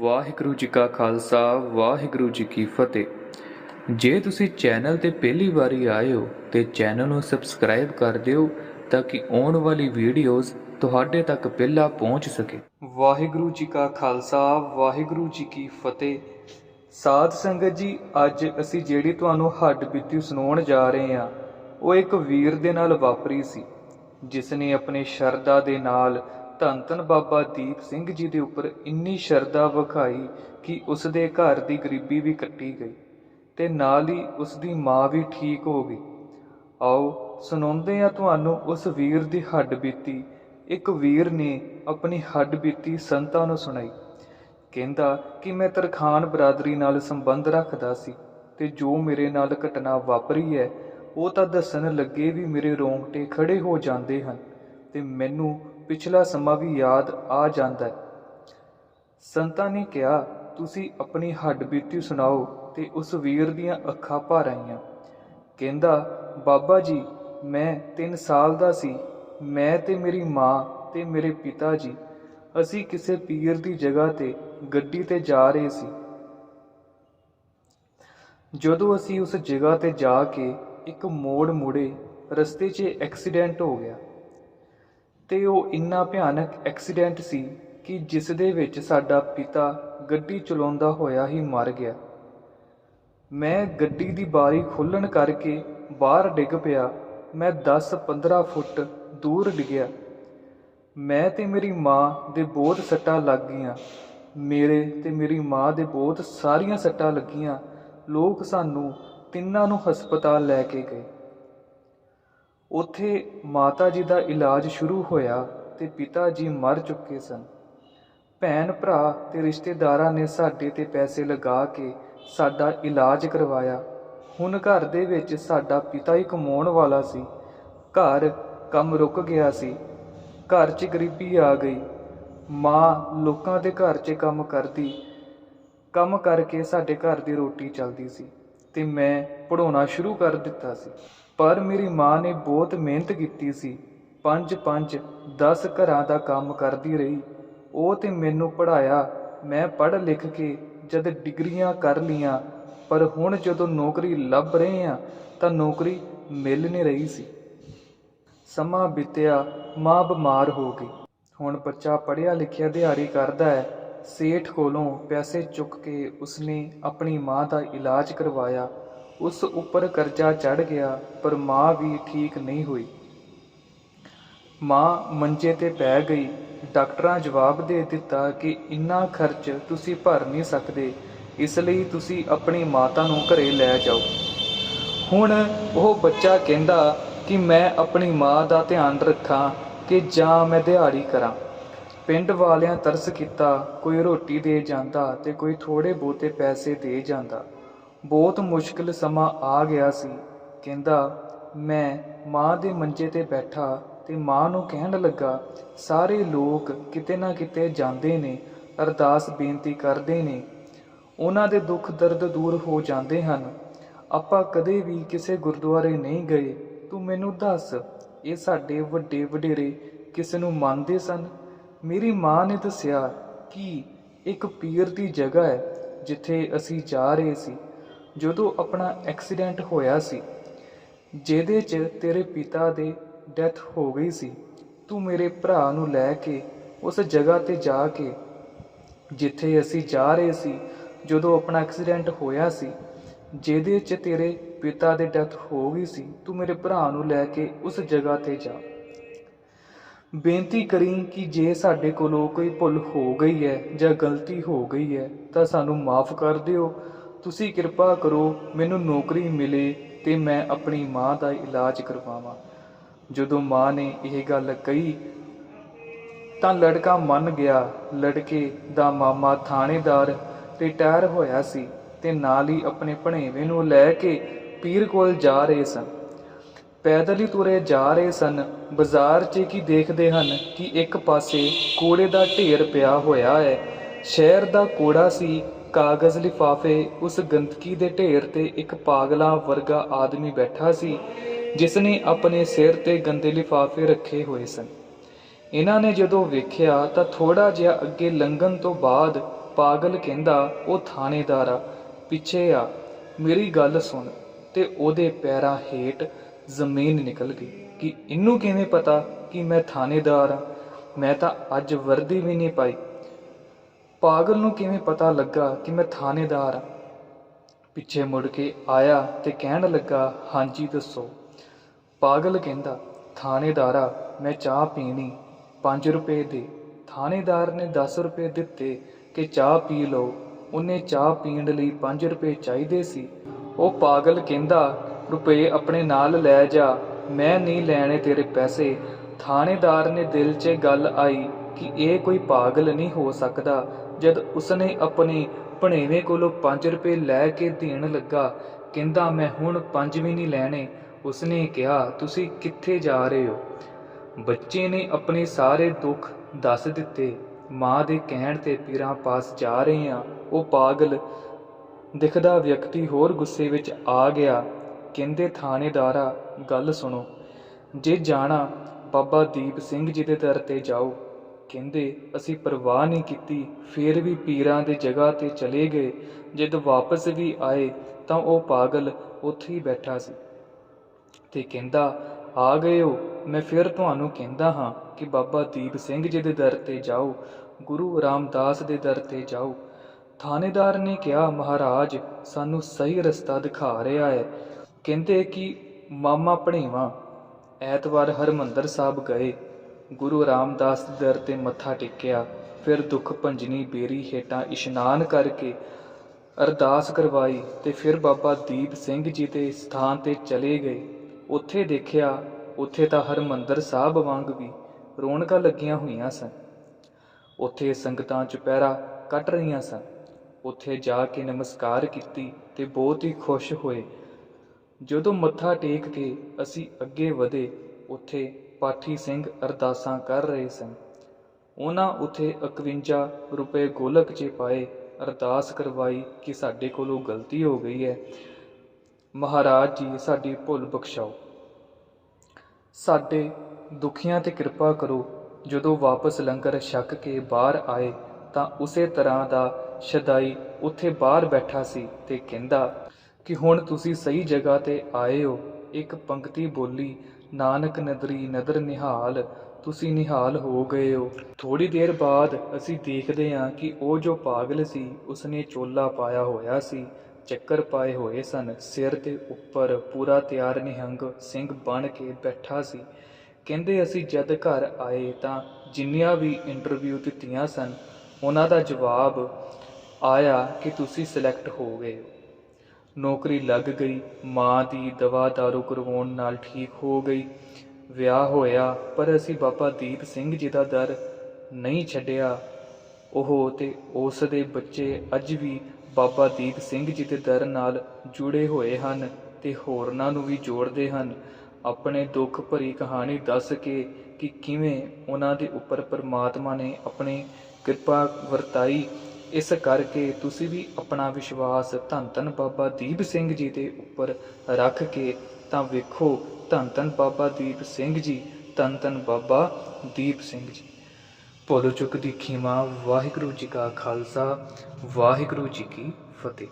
ਵਾਹਿਗੁਰੂ ਜੀ ਕਾ ਖਾਲਸਾ, ਵਾਹਿਗੁਰੂ ਜੀ ਕੀ ਫਤਿਹ। ਜੇ ਤੁਸੀਂ ਚੈਨਲ ਤੇ ਪਹਿਲੀ ਵਾਰੀ ਆਏ ਹੋ ਤੇ ਚੈਨਲ ਨੂੰ ਸਬਸਕ੍ਰਾਈਬ ਕਰ ਦਿਓ ਤਾਂ ਕਿ ਆਉਣ ਵਾਲੀ ਵੀਡੀਓਜ਼ ਤੁਹਾਡੇ ਤੱਕ ਪਹਿਲਾਂ ਪਹੁੰਚ ਸਕੇ। ਵਾਹਿਗੁਰੂ ਜੀ ਕਾ ਖਾਲਸਾ, ਵਾਹਿਗੁਰੂ ਜੀ ਕੀ ਫਤਿਹ। ਸਾਧ ਸੰਗਤ ਜੀ, ਅੱਜ ਅਸੀਂ ਜਿਹੜੀ ਤੁਹਾਨੂੰ ਹੱਡ ਬੀਤੀ ਸੁਣਾਉਣ ਜਾ ਰਹੇ ਹਾਂ, ਉਹ ਇੱਕ ਵੀਰ ਦੇ ਨਾਲ ਵਾਪਰੀ ਸੀ ਜਿਸ ਨੇ ਆਪਣੇ ਸ਼ਰਧਾ ਦੇ ਨਾਲ ਧੰਨ ਧੰਨ ਬਾਬਾ ਦੀਪ ਸਿੰਘ ਜੀ ਦੇ ਉੱਪਰ ਇੰਨੀ ਸ਼ਰਧਾ ਵਿਖਾਈ ਕਿ ਉਸ ਦੇ ਘਰ ਦੀ ਗਰੀਬੀ ਵੀ ਕੱਟੀ ਗਈ ਤੇ ਨਾਲ ਹੀ ਉਸ ਦੀ ਮਾਂ ਵੀ ਠੀਕ ਹੋ ਗਈ। ਆਓ ਸੁਣਾਉਂਦੇ ਆ ਤੁਹਾਨੂੰ ਉਸ ਵੀਰ ਦੀ ਹੱਡ ਬੀਤੀ। ਇੱਕ ਵੀਰ ਨੇ ਆਪਣੀ ਹੱਡ ਬੀਤੀ ਸੰਤਾਂ ਨੂੰ ਸੁਣਾਈ। ਕਹਿੰਦਾ ਕਿ ਮੈਂ ਤਰਖਾਨ ਬਰਾਦਰੀ ਨਾਲ ਸੰਬੰਧ ਰੱਖਦਾ ਸੀ ਤੇ ਜੋ ਮੇਰੇ ਨਾਲ ਘਟਨਾ ਵਾਪਰੀ ਹੈ, ਉਹ ਤਾਂ ਦੱਸਣ ਲੱਗੇ ਵੀ ਮੇਰੇ ਰੋਂਗਟੇ ਖੜੇ ਹੋ ਜਾਂਦੇ ਹਨ ਤੇ ਮੈਨੂੰ ਪਿਛਲਾ ਸਮਾਂ ਵੀ ਯਾਦ ਆ ਜਾਂਦਾ ਹੈ। ਸੰਤਾਂ ਨੇ ਕਿਹਾ, ਤੁਸੀਂ ਆਪਣੀ ਹੱਡ ਬੀਤੀ ਸੁਣਾਓ ਤੇ ਉਸ ਵੀਰ ਦੀਆਂ ਅੱਖਾਂ ਭਰ ਆਈਆਂ। ਕਹਿੰਦਾ, ਬਾਬਾ ਜੀ, ਮੈਂ 3 ਸਾਲ ਦਾ ਸੀ। ਮੈਂ ਤੇ ਮੇਰੀ ਮਾਂ ਤੇ ਮੇਰੇ ਪਿਤਾ ਜੀ। ਅਸੀਂ ਕਿਸੇ ਪੀਰ ਦੀ ਜਗ੍ਹਾ ਤੇ ਗੱਡੀ ਤੇ ਜਾ ਰਹੇ ਸੀ। ਜਦੋਂ ਅਸੀਂ ਉਸ ਜਗ੍ਹਾ ਤੇ ਜਾ ਕੇ ਇੱਕ ਮੋੜ ਮੁੜੇ, ਰਸਤੇ 'ਚ ਐਕਸੀਡੈਂਟ ਹੋ ਗਿਆ। ਤੇ ਉਹ ਇੰਨਾ ਭਿਆਨਕ ਐਕਸੀਡੈਂਟ ਸੀ ਕਿ ਜਿਸ ਦੇ ਵਿੱਚ ਸਾਡਾ ਪਿਤਾ ਗੱਡੀ ਚਲਾਉਂਦਾ ਹੋਇਆ ਹੀ ਮਰ ਗਿਆ। ਮੈਂ ਗੱਡੀ ਦੀ ਬਾਰੀ ਖੋਲਣ ਕਰਕੇ ਬਾਹਰ ਡਿੱਗ ਪਿਆ। ਮੈਂ 10-15 ਫੁੱਟ ਦੂਰ ਡਿੱਗਿਆ। ਮੈਂ ਤੇ ਮੇਰੀ ਮਾਂ ਦੇ ਬਹੁਤ ਸੱਟਾਂ ਲੱਗ ਗਈਆਂ। ਮੇਰੇ ਤੇ ਮੇਰੀ ਮਾਂ ਦੇ ਬਹੁਤ ਸਾਰੀਆਂ ਸੱਟਾਂ ਲੱਗੀਆਂ। ਲੋਕ ਸਾਨੂੰ ਤਿੰਨਾਂ ਨੂੰ ਹਸਪਤਾਲ ਲੈ ਕੇ ਗਏ। ਉੱਥੇ ਮਾਤਾ ਜੀ ਦਾ ਇਲਾਜ ਸ਼ੁਰੂ ਹੋਇਆ ਤੇ ਪਿਤਾ ਜੀ ਮਰ ਚੁੱਕੇ ਸਨ। ਭੈਣ, ਭਰਾ ਤੇ ਰਿਸ਼ਤੇਦਾਰਾਂ ਨੇ ਸਾਡੇ ਤੇ ਪੈਸੇ ਲਗਾ ਕੇ ਸਾਡਾ ਇਲਾਜ ਕਰਵਾਇਆ। ਹੁਣ ਘਰ ਦੇ ਵਿੱਚ ਸਾਡਾ ਪਿਤਾ ਹੀ ਕਮਾਉਣ ਵਾਲਾ ਸੀ। ਘਰ ਕੰਮ ਰੁਕ ਗਿਆ ਸੀ। ਘਰ 'ਚ ਗਰੀਬੀ ਆ ਗਈ। ਮਾਂ ਲੋਕਾਂ ਦੇ ਘਰ 'ਚ ਕੰਮ ਕਰਦੀ, ਕੰਮ ਕਰਕੇ ਸਾਡੇ ਘਰ ਦੀ ਰੋਟੀ ਚੱਲਦੀ ਸੀ ਤੇ ਮੈਂ ਪੜਾਉਣਾ ਸ਼ੁਰੂ ਕਰ ਦਿੱਤਾ ਸੀ। ਪਰ ਮੇਰੀ ਮਾਂ ਨੇ ਬਹੁਤ ਮਿਹਨਤ ਕੀਤੀ ਸੀ। ਪੰਜ ਪੰਜ 10 ਘਰਾਂ ਦਾ ਕੰਮ ਕਰਦੀ ਰਹੀ। ਉਹ ਤੇ ਮੈਨੂੰ ਪੜਾਇਆ ਮੈਂ ਪੜ੍ਹ ਲਿਖ ਕੇ ਜਦ ਡਿਗਰੀਆਂ ਕਰ ਲੀਆਂ ਪਰ ਹੁਣ ਜਦੋਂ ਨੌਕਰੀ ਲੱਭ ਰਹੇ ਆ ਤਾਂ ਨੌਕਰੀ ਮਿਲ ਨਹੀਂ ਰਹੀ ਸੀ। ਸਮਾਂ ਬੀਤਿਆ, ਮਾਂ ਬਿਮਾਰ ਹੋ ਗਈ। ਹੁਣ ਬੱਚਾ ਪੜ੍ਹਿਆ ਲਿਖਿਆ ਦਿਹਾੜੀ ਕਰਦਾ ਹੈ। ਸੇਠ ਕੋਲੋਂ ਪੈਸੇ ਚੁੱਕ ਕੇ ਉਸਨੇ ਆਪਣੀ ਮਾਂ ਦਾ ਇਲਾਜ ਕਰਵਾਇਆ। ਉਸ ਉੱਪਰ ਕਰਜ਼ਾ ਚੜ ਗਿਆ, ਪਰ ਮਾਂ ਵੀ ਠੀਕ ਨਹੀਂ ਹੋਈ। ਮਾਂ ਮੰਜੇ ਤੇ ਪੈ ਗਈ। ਡਾਕਟਰਾਂ ਜਵਾਬ ਦੇ ਦਿੱਤਾ ਕਿ ਇੰਨਾ ਖਰਚ ਤੁਸੀਂ ਭਰ ਨਹੀਂ ਸਕਦੇ, ਇਸ ਲਈ ਤੁਸੀਂ ਆਪਣੀ ਮਾਤਾ ਨੂੰ ਘਰੇ ਲੈ ਜਾਓ। ਹੁਣ ਉਹ ਬੱਚਾ ਕਹਿੰਦਾ ਕਿ ਮੈਂ ਆਪਣੀ ਮਾਂ ਦਾ ਧਿਆਨ ਰੱਖਾਂ ਕਿ ਜਾਂ ਮੈਂ ਦਿਹਾੜੀ ਕਰਾਂ। ਪਿੰਡ ਵਾਲਿਆਂ ਤਰਸ ਕੀਤਾ, ਕੋਈ ਰੋਟੀ ਦੇ ਜਾਂਦਾ ਤੇ ਕੋਈ ਥੋੜੇ ਬਹੁਤੇ ਪੈਸੇ ਦੇ ਜਾਂਦਾ। ਬਹੁਤ ਮੁਸ਼ਕਲ ਸਮਾਂ ਆ ਗਿਆ ਸੀ। ਕਹਿੰਦਾ, ਮੈਂ ਮਾਂ ਦੇ ਮੰਜੇ ਤੇ ਬੈਠਾ ਤੇ ਮਾਂ ਨੂੰ ਕਹਿਣ ਲੱਗਾ, ਸਾਰੇ ਲੋਕ ਕਿਤੇ ਨਾ ਕਿਤੇ ਜਾਂਦੇ ਨੇ, ਅਰਦਾਸ ਬੇਨਤੀ ਕਰਦੇ ਨੇ। ਉਹਨਾਂ ਦੇ ਦੁੱਖ ਦਰਦ ਦੂਰ ਹੋ ਜਾਂਦੇ ਹਨ। ਆਪਾਂ ਕਦੇ ਵੀ ਕਿਸੇ ਗੁਰਦੁਆਰੇ ਨਹੀਂ ਗਏ। ਤੂੰ ਮੈਨੂੰ ਦੱਸ, ਇਹ ਸਾਡੇ ਵੱਡੇ ਵਡੇਰੇ ਕਿਸ ਨੂੰ ਮੰਨਦੇ ਸਨ? ਮੇਰੀ ਮਾਂ ਨੇ ਦੱਸਿਆ ਕਿ ਇੱਕ ਪੀਰ ਦੀ ਜਗ੍ਹਾ ਹੈ, ਜਿੱਥੇ ਅਸੀਂ ਜਾ ਰਹੇ ਸੀ। ਜਦੋਂ ਆਪਣਾ ਐਕਸੀਡੈਂਟ ਹੋਇਆ ਸੀ, ਜਿਹਦੇ 'ਚ ਤੇਰੇ ਪਿਤਾ ਦੇ ਡੈਥ ਹੋ ਗਈ ਸੀ, ਤੂੰ ਮੇਰੇ ਭਰਾ ਨੂੰ ਲੈ ਕੇ ਉਸ ਜਗ੍ਹਾ ਤੇ ਜਾ ਕੇ, ਜਿੱਥੇ ਅਸੀਂ ਜਾ ਰਹੇ ਸੀ, ਜਦੋਂ ਆਪਣਾ ਐਕਸੀਡੈਂਟ ਹੋਇਆ ਸੀ, ਜਿਹਦੇ 'ਚ ਤੇਰੇ ਪਿਤਾ ਦੇ ਡੈਥ ਹੋ ਗਈ ਸੀ, ਤੂੰ ਮੇਰੇ ਭਰਾ ਨੂੰ ਲੈ ਕੇ ਉਸ ਜਗ੍ਹਾ ਤੇ ਜਾ। ਬੇਨਤੀ ਕਰੀ ਕਿ ਜੇ ਸਾਡੇ ਕੋਲੋਂ ਕੋਈ ਭੁੱਲ ਹੋ ਗਈ ਹੈ ਜਾਂ ਗਲਤੀ ਹੋ ਗਈ ਹੈ, ਤਾਂ ਸਾਨੂੰ ਮਾਫ ਕਰ ਦਿਓ ਤੁਸੀਂ ਕਿਰਪਾ ਕਰੋ, ਮੈਨੂੰ ਨੌਕਰੀ ਮਿਲੇ ਤੇ ਮੈਂ ਆਪਣੀ ਮਾਂ ਦਾ ਇਲਾਜ ਕਰਵਾਵਾਂ। ਜਦੋਂ ਮਾਂ ਨੇ ਇਹ ਗੱਲ ਕਹੀ, ਤਾਂ ਲੜਕਾ ਮੰਨ ਗਿਆ। ਲੜਕੇ ਦਾ ਮਾਮਾ ਥਾਣੇਦਾਰ ਰਿਟਾਇਰ ਹੋਇਆ ਸੀ ਤੇ ਨਾਲ ਹੀ ਆਪਣੇ ਭਣੇਵੇਂ ਨੂੰ ਲੈ ਕੇ ਪੀਰ ਕੋਲ ਜਾ ਰਹੇ ਸਨ। ਪੈਦਲ ਹੀ ਤੁਰੇ ਜਾ ਰਹੇ ਸਨ। ਬਾਜ਼ਾਰ 'ਚ ਕੀ ਦੇਖਦੇ ਹਨ ਕਿ ਇੱਕ ਪਾਸੇ ਕੂੜੇ ਦਾ ਢੇਰ ਪਿਆ ਹੋਇਆ ਹੈ। ਸ਼ਹਿਰ ਦਾ ਕੂੜਾ ਸੀ ਕਾਗਜ਼ ਲਿਫਾਫੇ ਉਸ ਗੰਦਗੀ ਦੇ ਢੇਰ ਤੇ ਇੱਕ ਪਾਗਲਾ ਵਰਗਾ ਆਦਮੀ ਬੈਠਾ ਸੀ ਜਿਸ ਨੇ ਆਪਣੇ ਸਿਰ ਤੇ ਗੰਦੇ ਲਿਫਾਫੇ ਰੱਖੇ ਹੋਏ ਸਨ। ਇਹਨਾਂ ਨੇ ਜਦੋਂ ਵੇਖਿਆ ਤਾਂ ਥੋੜਾ ਜਿਹਾ ਅੱਗੇ ਲੰਘਣ ਤੋਂ ਬਾਅਦ ਪਾਗਲ ਕਹਿੰਦਾ, ਉਹ ਥਾਣੇਦਾਰ ਆ, ਪਿੱਛੇ ਆ, ਮੇਰੀ ਗੱਲ ਸੁਣ। ਤੇ ਉਹਦੇ ਪੈਰਾਂ ਹੇਠ ਜ਼ਮੀਨ ਨਿਕਲ ਗਈ ਕਿ ਇਹਨੂੰ ਕਿਵੇਂ ਪਤਾ ਕਿ ਮੈਂ ਥਾਣੇਦਾਰ ਆ? ਮੈਂ ਤਾਂ ਅੱਜ ਵਰਦੀ ਵੀ ਨਹੀਂ ਪਾਈ। ਪਾਗਲ ਨੂੰ ਕਿਵੇਂ ਪਤਾ ਲੱਗਾ ਕਿ ਮੈਂ ਥਾਣੇਦਾਰ ਪਿੱਛੇ ਮੁੜ ਕੇ ਆਇਆ ਤੇ ਕਹਿਣ ਲੱਗਾ, ਹਾਂਜੀ, ਦੱਸੋ। ਪਾਗਲ ਕਹਿੰਦਾ, ਥਾਣੇਦਾਰਾ, ਮੈਂ ਚਾਹ ਪੀਣੀ 5 ਰੁਪਏ ਦੇ। ਥਾਣੇਦਾਰ ਨੇ 10 ਰੁਪਏ ਦਿੱਤੇ ਕਿ ਚਾਹ ਪੀ ਲਓ। ਉਹਨੇ ਚਾਹ ਪੀਣ ਲਈ 5 ਰੁਪਏ ਚਾਹੀਦੇ ਸੀ। ਉਹ ਪਾਗਲ ਕਹਿੰਦਾ, ਰੁਪਏ ਆਪਣੇ ਨਾਲ ਲੈ ਜਾ, ਮੈਂ ਨਹੀਂ ਲੈਣੇ ਤੇਰੇ ਪੈਸੇ। ਥਾਣੇਦਾਰ ਨੇ ਦਿਲ 'ਚ ਗੱਲ ਆਈ ਕਿ ਇਹ ਕੋਈ ਪਾਗਲ ਨਹੀਂ ਹੋ ਸਕਦਾ। ਜਦ ਉਸਨੇ ਆਪਣੇ ਭਣੇਵੇਂ ਕੋਲੋਂ 5 ਰੁਪਏ ਲੈ ਕੇ ਦੇਣ ਲੱਗਾ, ਕਹਿੰਦਾ, ਮੈਂ ਹੁਣ 5 ਵੀ ਨਹੀਂ ਲੈਣੇ। ਉਸਨੇ ਕਿਹਾ, ਤੁਸੀਂ ਕਿੱਥੇ ਜਾ ਰਹੇ ਹੋ? ਬੱਚੇ ਨੇ ਆਪਣੇ ਸਾਰੇ ਦੁੱਖ ਦੱਸ ਦਿੱਤੇ। ਮਾਂ ਦੇ ਕਹਿਣ ਤੇ ਪੀਰਾਂ ਪਾਸ ਜਾ ਰਹੇ ਆ ਉਹ ਪਾਗਲ ਦਿਖਦਾ ਵਿਅਕਤੀ ਹੋਰ ਗੁੱਸੇ ਵਿੱਚ ਆ ਗਿਆ। ਕਹਿੰਦੇ, ਥਾਣੇਦਾਰਾ, ਗੱਲ ਸੁਣੋ। ਜੇ ਜਾਣਾ, ਬਾਬਾ ਦੀਪ ਸਿੰਘ ਜੀ ਦੇ ਦਰ ਤੇ ਜਾਓ। ਕਹਿੰਦੇ, ਅਸੀਂ ਪਰਵਾਹ ਨਹੀਂ ਕੀਤੀ, ਫੇਰ ਵੀ ਪੀਰਾਂ ਦੇ ਜਗ੍ਹਾ ਤੇ ਚਲੇ ਗਏ। ਜਦ ਵਾਪਸ ਵੀ ਆਏ ਤਾਂ ਉਹ ਪਾਗਲ ਉੱਥੇ ਹੀ ਬੈਠਾ ਸੀ ਤੇ ਕਹਿੰਦਾ, ਆ ਗਏ ਹੋ, ਮੈਂ ਫਿਰ ਤੁਹਾਨੂੰ ਕਹਿੰਦਾ ਹਾਂ ਕਿ ਬਾਬਾ ਦੀਪ ਸਿੰਘ ਜੀ ਦੇ ਦਰ ਤੇ ਜਾਓ, ਗੁਰੂ ਰਾਮਦਾਸ ਦੇ ਦਰ ਤੇ ਜਾਓ। ਥਾਣੇਦਾਰ ਨੇ ਕਿਹਾ, ਮਹਾਰਾਜ, ਸਾਨੂੰ ਸਹੀ ਰਸਤਾ ਦਿਖਾ ਰਿਹਾ ਹੈ। ਕਹਿੰਦੇ ਕਿ, ਮਾਮਾ ਭਣੇਵਾ। ਐਤਵਾਰ ਹਰਮੰਦਰ ਸਾਹਿਬ ਗਏ। ਗੁਰੂ ਰਾਮਦਾਸ ਦੇ ਦਰ ਤੇ ਮੱਥਾ ਟੇਕਿਆ। ਫਿਰ ਦੁੱਖ ਭੰਜਨੀ ਬੇਰੀ ਹੇਠਾਂ ਇਸ਼ਨਾਨ ਕਰਕੇ ਅਰਦਾਸ ਕਰਵਾਈ ਤੇ ਫਿਰ ਬਾਬਾ ਦੀਪ ਸਿੰਘ ਜੀ ਦੇ ਸਥਾਨ ਤੇ ਚਲੇ ਗਏ। ਉੱਥੇ ਦੇਖਿਆ, ਉੱਥੇ ਤਾਂ ਹਰਮੰਦਰ ਸਾਹਿਬ ਵਾਂਗ ਵੀ ਰੌਣਕਾਂ ਲੱਗੀਆਂ ਹੋਈਆਂ ਸਨ। ਉੱਥੇ ਸੰਗਤਾਂ ਚੁਪਹਿਰਾ ਕੱਟ ਰਹੀਆਂ ਸਨ। ਉੱਥੇ ਜਾ ਕੇ ਨਮਸਕਾਰ ਕੀਤੀ ਤੇ ਬਹੁਤ ਹੀ ਖੁਸ਼ ਹੋਏ। ਜਦੋਂ ਮੱਥਾ ਟੇਕ ਕੇ ਅਸੀਂ ਅੱਗੇ ਵਧੇ, ਉੱਥੇ ਪਾਠੀ ਸਿੰਘ ਅਰਦਾਸਾਂ ਕਰ ਰਹੇ ਸਨ। ਉਹਨਾਂ ਉੱਥੇ 51 ਰੁਪਏ ਗੋਲਕ 'ਚ ਪਾਏ, ਅਰਦਾਸ ਕਰਵਾਈ ਕਿ ਸਾਡੇ ਕੋਲੋਂ ਗਲਤੀ ਹੋ ਗਈ ਹੈ। ਮਹਾਰਾਜ ਜੀ, ਸਾਡੀ ਭੁੱਲ ਬਖਸ਼ਾਓ। ਸਾਡੇ ਦੁਖੀਆਂ ਤੇ ਕਿਰਪਾ ਕਰੋ, ਜਦੋਂ ਵਾਪਸ ਲੰਗਰ ਛਕ ਕੇ ਬਾਹਰ ਆਏ, ਤਾਂ ਉਸੇ ਤਰ੍ਹਾਂ ਦਾ ਸ਼ਦਾਈ ਉੱਥੇ ਬਾਹਰ ਬੈਠਾ ਸੀ ਤੇ ਕਹਿੰਦਾ ਕਿ ਹੁਣ ਤੁਸੀਂ ਸਹੀ ਜਗ੍ਹਾ ਤੇ ਆਏ ਹੋ। ਇੱਕ ਪੰਕਤੀ ਬੋਲੀ ਨਾਨਕ ਨਦਰੀ ਨਦਰ ਨਿਹਾਲ, ਤੁਸੀਂ ਨਿਹਾਲ ਹੋ ਗਏ ਹੋ। ਥੋੜੀ ਦੇਰ ਬਾਅਦ ਅਸੀਂ ਦੇਖਦੇ ਹਾਂ ਕਿ ਉਹ ਜੋ ਪਾਗਲ ਸੀ, ਉਸਨੇ ਚੋਲਾ ਪਾਇਆ ਹੋਇਆ ਸੀ, ਚੱਕਰ ਪਾਏ ਹੋਏ ਸਨ, ਸਿਰ ਦੇ ਉੱਪਰ ਪੂਰਾ ਤਿਆਰ ਨਿਹੰਗ ਸਿੰਘ ਬਣ ਕੇ ਬੈਠਾ ਸੀ। ਕਹਿੰਦੇ ਅਸੀਂ ਜਦ ਘਰ ਆਏ ਤਾਂ ਜਿੰਨੀਆਂ ਵੀ ਇੰਟਰਵਿਊ ਦਿੱਤੀਆਂ ਸਨ, ਉਹਨਾਂ ਦਾ ਜਵਾਬ ਆਇਆ ਕਿ ਤੁਸੀਂ ਸਿਲੈਕਟ ਹੋ ਗਏ ਹੋ। ਨੌਕਰੀ ਲੱਗ ਗਈ, ਮਾਂ ਦੀ ਦਵਾ ਦਾਰੂ ਕਰਵਾਉਣ ਨਾਲ ਠੀਕ ਹੋ ਗਈ। ਵਿਆਹ ਹੋਇਆ, ਪਰ ਅਸੀਂ ਬਾਬਾ ਦੀਪ ਸਿੰਘ ਜੀ ਦਾ ਦਰ ਨਹੀਂ ਛੱਡਿਆ। ਉਹ ਤੇ ਉਸ ਦੇ ਬੱਚੇ ਅੱਜ ਵੀ ਬਾਬਾ ਦੀਪ ਸਿੰਘ ਜੀ ਦੇ ਦਰ ਨਾਲ ਜੁੜੇ ਹੋਏ ਹਨ ਤੇ ਹੋਰਨਾਂ ਨੂੰ ਵੀ ਜੋੜਦੇ ਹਨ। ਆਪਣੇ ਦੁੱਖ ਭਰੀ ਕਹਾਣੀ ਦੱਸ ਕੇ ਕਿ ਕਿਵੇਂ ਉਹਨਾਂ ਦੇ ਉੱਪਰ ਪਰਮਾਤਮਾ ਨੇ ਆਪਣੀ ਕਿਰਪਾ ਵਰਤਾਈ ਇਸ ਕਰਕੇ ਤੁਸੀਂ ਵੀ ਆਪਣਾ ਵਿਸ਼ਵਾਸ ਧੰਨ ਧੰਨ ਬਾਬਾ ਦੀਪ ਸਿੰਘ ਜੀ ਦੇ ਉੱਪਰ ਰੱਖ ਕੇ ਤਾਂ ਵੇਖੋ, ਧੰਨ ਧੰਨ ਬਾਬਾ ਦੀਪ ਸਿੰਘ ਜੀ, ਧੰਨ ਧੰਨ ਬਾਬਾ ਦੀਪ ਸਿੰਘ ਜੀ। ਭੁੱਲ ਚੁੱਕ ਦੀ ਖੀਮਾ, ਵਾਹਿਗੁਰੂ ਜੀ ਕਾ ਖਾਲਸਾ, ਵਾਹਿਗੁਰੂ ਜੀ ਕੀ ਫਤਿਹ।